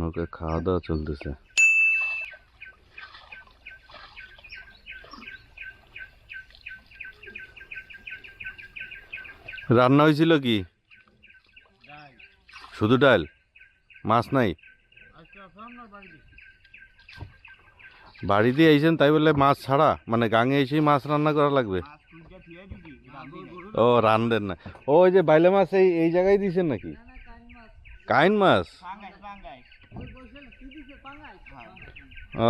লোকে খাওয়া দাওয়া চলতেছে। রান্না হয়েছিল কি? শুধু ডাল? মাছ নাই? বাড়িতে আইছেন, তাই বলে মাছ ছাড়া? মানে গাঙে এসেই মাছ রান্না করা লাগবে? ও রান্ধেন না। ও, ওই যে বাইলে মাছ এই এই জায়গায় দিয়েছেন নাকি? কাইন মাছ? ও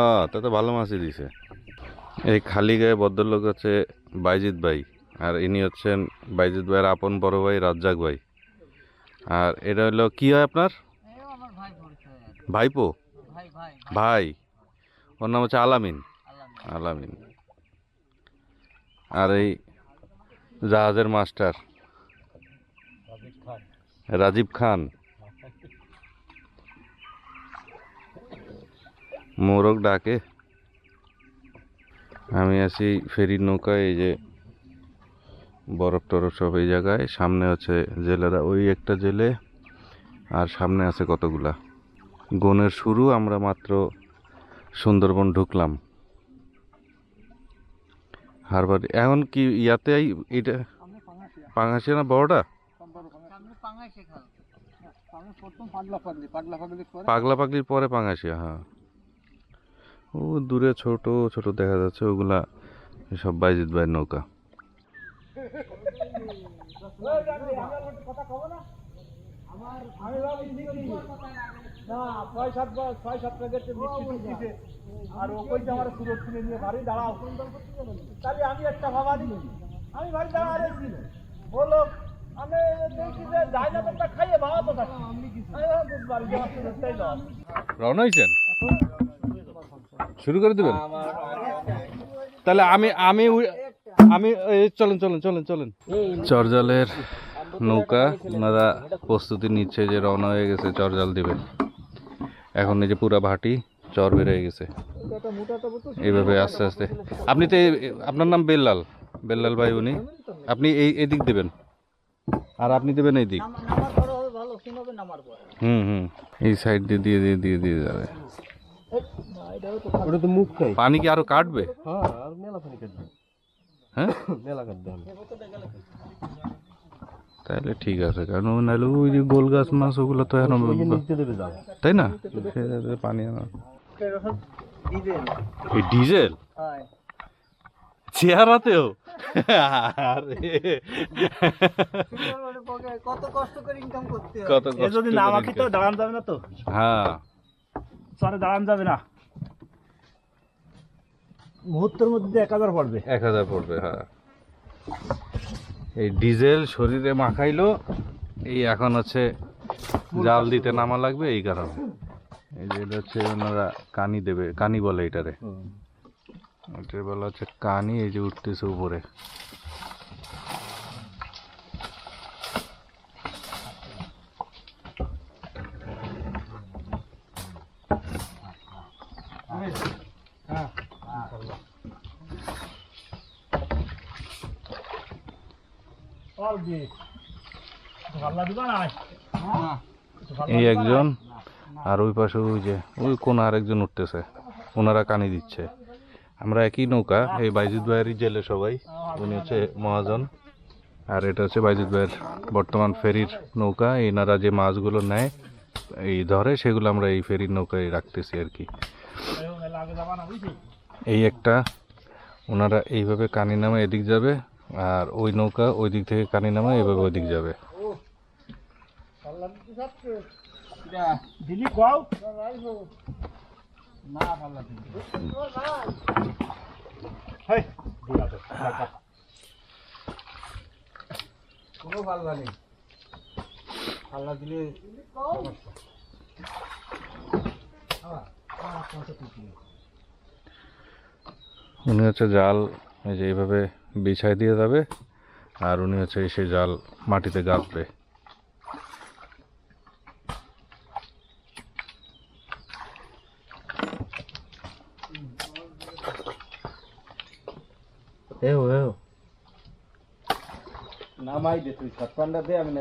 ভালো মাছই দিছে। এই খালি গায়ে ভদ্রলোক হচ্ছে বাইজিৎ ভাই, আর ইনি হচ্ছেন বাইজিৎ ভাইয়ের আপন বড় ভাই রাজ্জাক ভাই। আর এটা হলো, কি হয় আপনার। ভাইপো? ভাই ভাই ভাই। ওর নাম হচ্ছে আলামিন। আলামিন। আর এই জাহাজের মাস্টার, রাজীব খান। মোরগ ডাকে। আমি আছি ফেরির নৌকায় এই যে বরফ টরফ সব এই জায়গায়। সামনে হচ্ছে জেলেরা ওই একটা জেলে আর সামনে আছে কতগুলা। গনের শুরু আমরা মাত্র সুন্দরবন ঢুকলাম। হারবার এখন কি ইয়াতে এটা পাঙাশিয়া না বড়টা পাগলা পাগলির পরে? পাঙাশিয়া হ্যাঁ। ও দূরে ছোট ছোট দেখা যাচ্ছে, ওগুলা সব বাইজিৎ ভাইয়ের নৌকা। আর আমার নিয়ে বাড়ি দাঁড়াও একটা ভাবা দিই আমি বাড়ি দাঁড়া খাইয়ে ভাবা রওনা হয়েছেন? শুরু করে দেবেন? তাহলে আমি আমি আমি চলেন চলেন চলেন চলেন। চরজালের নৌকা, ওনারা প্রস্তুতি নিচ্ছে যে রওনা হয়ে গেছে, চরজাল দিবে এখন এই যে পুরা ভাটি, চর হয়ে গেছে। এইভাবে আস্তে আস্তে। আপনি তো আপনার নাম বেল্লাল। বেল্লাল ভাই উনি। আপনি এই, এদিক দেবেন। আর আপনি দেবেন এই দিক হুম হুম। এই সাইড দিয়ে দিয়ে দিয়ে দিয়ে দিয়ে যাবে। ওটা তো মুখ খাই। পানি কি আরও কাটবে? হ্যাঁ আর মেলা পানি কাটবে। হ্যাঁ? মেলা কাটবে তাহলে ঠিক আছে কারণ ও নাহলে ওই যে গোল গাছ মাছ ওগুলো তো এখন তাই না? পানি এই ডিজেল? চেহারাতেও? কত কষ্ট করে ইনকাম করতে হয়। কত কষ্ট যদি না মাখি তো দাঁড়ান যাবে না তো? হ্যাঁ। সরে দাঁড়ান যাবে না। মুহূর্তের মধ্যে এক হাজার পড়বে। এক হাজার পড়বে হ্যাঁ। এই ডিজেল শরীরে মাখাইলো এই এখন হচ্ছে জাল দিতে নামা লাগবে এই কারণে। এই যে হচ্ছে ওনারা কানি দেবে কানি বলে এটারে। এটা বলা হচ্ছে কানি এই যে উঠতেছে উপরে অল দিয়ে ভাল্লা দিবা না এই একজন আর ওই পাশে ওই যে ওই কোন আরেকজন উঠতেছে। ওনারা কানি দিচ্ছে। আমরা একই নৌকা এই বাইজিৎ ভাইয়েরই জেলে সবাই। উনি হচ্ছে মহাজন। আর এটা হচ্ছে বাইজিৎ ভাইয়ের বর্তমান ফেরির নৌকা। এনারা যে মাছগুলো নেয় এই ধরে সেগুলো আমরা এই ফেরির নৌকায় রাখতেছি আর কি। এই একটা ওনারা এইভাবে কানি নামে এদিক যাবে আর ওই নৌকা ওই দিক থেকে কানি নামে, এভাবে ওই দিক যাবে। উনি হচ্ছে জাল, এই যে এইভাবে বিছাই দিয়ে যাবে। আর উনি হচ্ছে এসে জাল মাটিতে গাঁথবে। এও এও। নামাই দে তুই দে আমি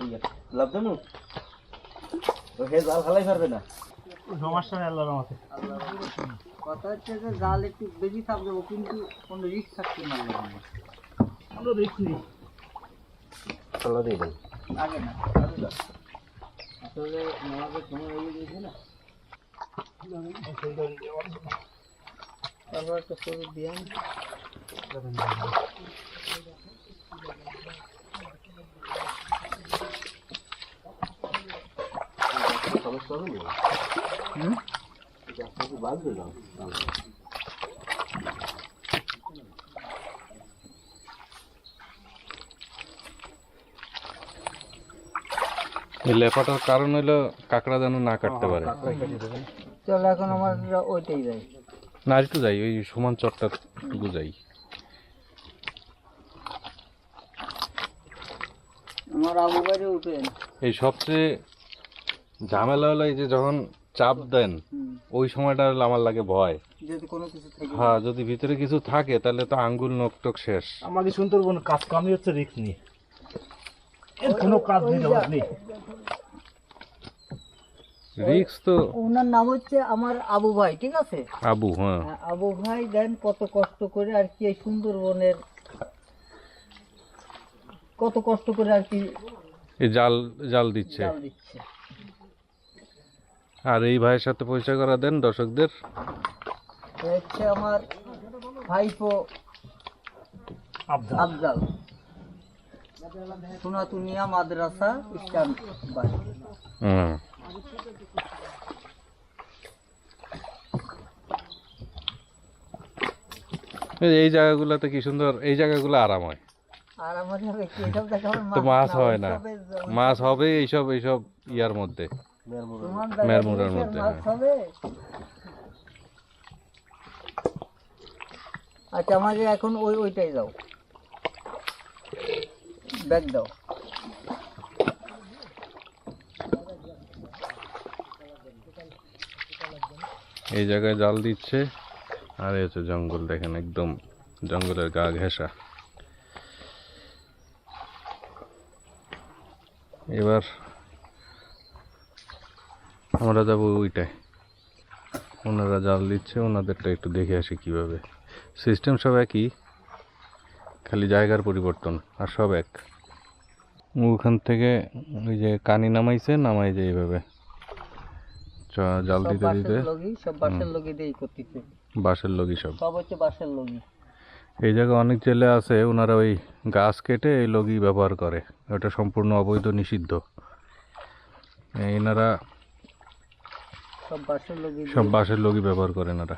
তুই। লাভ হে জাল খালাই পারবে না? সমস্যা নেই আল্লাহর রহমতে। কথা হচ্ছে যে জাল একটু বেশি চাপ দেবো কিন্তু কোনো রিস্ক থাকছে না। কোনো রিস্ক নেই। আগে না আসলে নামাজের সময় হয়ে গেছে না। তারপর একটা সরু ব্যায়াম হুম? এই লেপাটার কারণ হলো কাঁকড়া যেন না কাটতে পারে। চল এখন আমার ওইটাই যাই। না একটু যাই ওই সমান চটটা টুকু যাই। আমার আবু বাড়ি উঠেন। এই সবচেয়ে ঝামেলা হলো এই যে যখন চাপ দেন ওই সময়টা আমার লাগে ভয়। যদি কোনো কিছু থেকে। হ্যাঁ যদি ভিতরে কিছু থাকে তাহলে তো আঙ্গুল নখ টক শেষ। আমাকে সুন্দরবন কাজ কামই হচ্ছে রিস্ক নিয়ে। এর কোনো কাজ নেই রিক্স তো ওনার নাম হচ্ছে আমার আবু ভাই ঠিক আছে? আবু হ্যাঁ। হ্যাঁ, আবু ভাই দেন কত কষ্ট করে আর কি এই সুন্দরবনের কত কষ্ট করে আর কি এই জাল জাল দিচ্ছে। জাল দিচ্ছে। আর এই ভাইয়ের সাথে পরিচয় করা দেন দর্শকদের। হচ্ছে আমার ভাইপো আফজাল। সোনাতুনিয়া মাদ্রাসা বাড়ি। হুম। এই- এই জায়গাগুলোতে কি সুন্দর এই জায়গাগুলো আরাম হয় তো মাছ হয় না। মাছ হবে এইসব এইসব ইয়ার মধ্যে। মেরমুরার মধ্যে, হ্যাঁ। আচ্ছা এখন ওই ওইটাই দাও। ব্যাগ দাও। এই জায়গায় জাল দিচ্ছে আর এই হচ্ছে জঙ্গল দেখেন একদম জঙ্গলের গা ঘেঁষা। এবার আমরা যাব ওইটায় ওনারা জাল দিচ্ছে ওনাদেরটা একটু দেখে আসি কীভাবে। সিস্টেম সব একই খালি জায়গার পরিবর্তন আর সব এক। ওখান থেকে ওই যে কানি নামাইছে নামাই যে এইভাবে জাল দিতে দিতে। সব বাঁশের লগি দিয়েই করতেছে। বাঁশের লগি সব। সব হচ্ছে বাঁশের লগি। এই জায়গায় অনেক জেলে আছে ওনারা ওই গাছ কেটে এই লগি ব্যবহার করে। ওটা সম্পূর্ণ অবৈধ নিষিদ্ধ। এনারা সব বাঁশের লগি ব্যবহার করে এনারা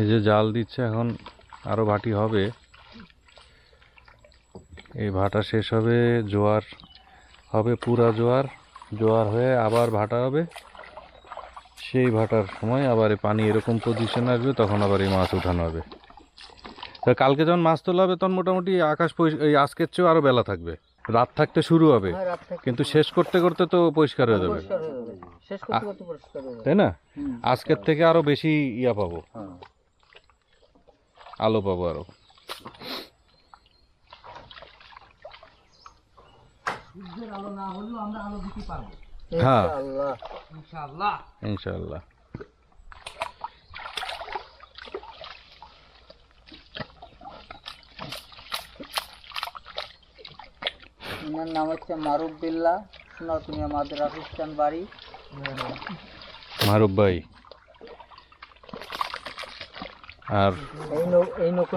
এই যে জাল দিচ্ছে এখন আরও ভাটি হবে। এই ভাটা শেষ হবে, জোয়ার হবে, পুরা জোয়ার। জোয়ার হয়ে আবার ভাটা হবে। সেই ভাটার সময় আবার এই পানি এরকম পজিশন আসবে তখন আবার এই মাছ উঠানো হবে। তা কালকে যখন মাছ তোলা হবে তখন মোটামুটি আকাশ এই আজকের চেয়েও আরও বেলা থাকবে। রাত থাকতে শুরু হবে হ্যাঁ, কিন্তু শেষ করতে করতে তো পরিষ্কার হয়ে যাবে। পরিষ্কার হয়ে যাবে। শেষ করতে করতে পরিষ্কার হয়ে যাবে। তাই না? আজকের থেকে আরও বেশি ইয়া পাবো। হ্যাঁ। আলো পাবো আরও। হ্যাঁ। ইনশাল্লাহ ওনার নাম হচ্ছে মারুফ বিল্লাহ সোনাতুনিয়া মাদ্রাসা ইস্টার্ন বাড়ি। মারুফ ভাই। আর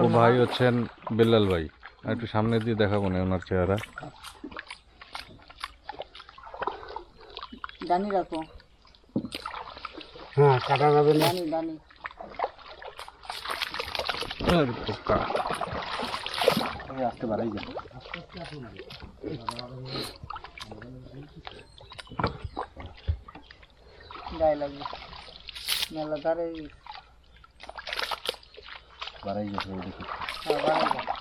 ও ভাই হচ্ছেন বেল্লাল ভাই। একটু সামনে দিয়ে দেখাবো না ওনার চেহারা। দানি রাখো। হ্যাঁ কাটা যাবে না। দানি দানি। আর পোকা। আসতে পারাই যায় গায়ে লাগবে। মেলা ধারে বাড়াই দেখি। হ্যাঁ, বাড়াই দাও।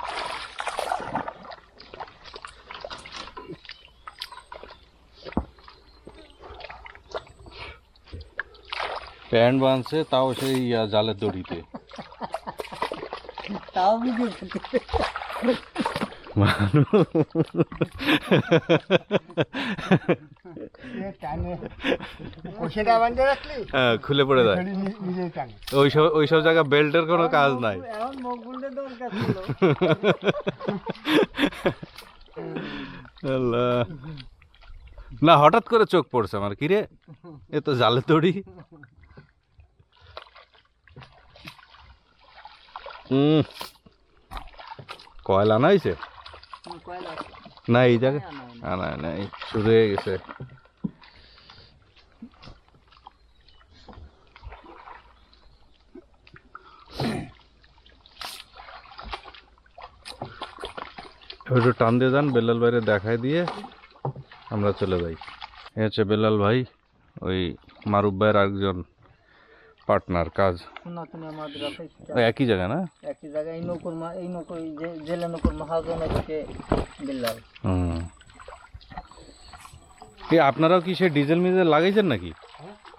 প্যান্ট বাঁধছে তাও সেই ইয়া, জালের দড়িতে। তাও হ্যাঁ খুলে পড়ে যায় ওইসব ওইসব জায়গা বেল্টের কোনো কাজ নাই। না হঠাৎ করে চোখ পড়ছে আমার। কি রে এ তো জালে দড়ি। হুম কয়লা হুম, না এই জায়গায়? আনা নাই শুরু হয়ে গেছে। একটু টান দিয়ে যান বেলাল বাইরে দেখায় দিয়ে আমরা চলে যাই। এ হচ্ছে বেলাল ভাই ওই মারুফ ভাইয়ের আরেকজন। পার্টনার কাজ। মাদ্রাসা একই জায়গা না? একই জায়গায় এই নৌকর মা এই নৌকর এই যে জেলে নৌকর মহাজন হচ্ছে বিল্লাল। হুম। কি আপনারাও কি সে ডিজেল মিজেল লাগাইছেন নাকি?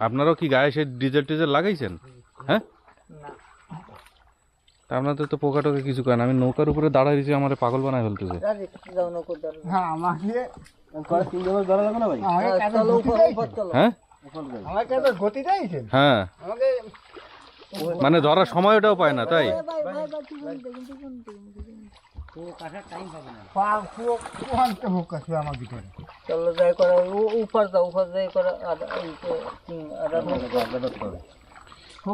আপনারাও কি গায়ে সে ডিজেল টিজেল লাগাইছেন? হ্যাঁ? না। তা আপনাদের তো পোকা টোকা কিছু করেন আমি নৌকার উপরে দাঁড়াই দিয়েছি আমার পাগল বানায় ফেলতেছে। হ্যাঁ? আমাকে তো গতি দিয়েছেন হ্যাঁ। আমাকে মানে ধরার সময়টাও পায় না তাই?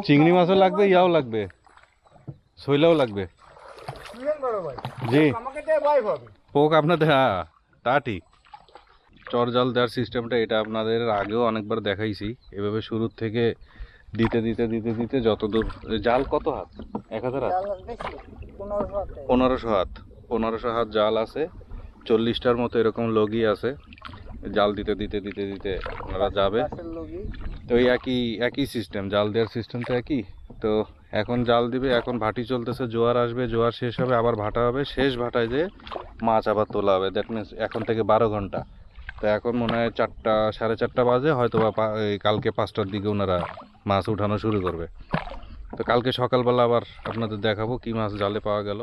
চিংড়ি মাছও লাগবে ইয়াও লাগবে শৈলাও লাগবে। বুঝলেন বড় ভাই? জি। পোক আপনাদের হ্যাঁ তা ঠিক। চর জাল দেওয়ার সিস্টেমটা এটা আপনাদের আগেও অনেকবার দেখাইছি। এভাবে শুরুর থেকে দিতে দিতে দিতে দিতে যতদূর জাল কত হাত? এক হাজার হাত? পনেরোশো হাত। পনেরোশো হাত। জাল আছে চল্লিশটার মতো এরকম লগি আছে। জাল দিতে দিতে দিতে দিতে ওনারা যাবে তো ওই একই একই সিস্টেম জাল দেওয়ার সিস্টেম তো একই। তো এখন জাল দিবে এখন ভাটি চলতেছে জোয়ার আসবে জোয়ার শেষ হবে আবার ভাটা হবে। শেষ ভাটায় যে মাছ আবার তোলা হবে। দ্যাট মিনস এখন থেকে বারো ঘণ্টা। তো এখন মনে হয় চারটা, সাড়ে চারটা বাজে হয়তো বা কালকে পাঁচটার দিকে ওনারা মাছ উঠানো শুরু করবে। তো কালকে সকালবেলা আবার আপনাদের দেখাবো কি মাছ জালে পাওয়া গেল।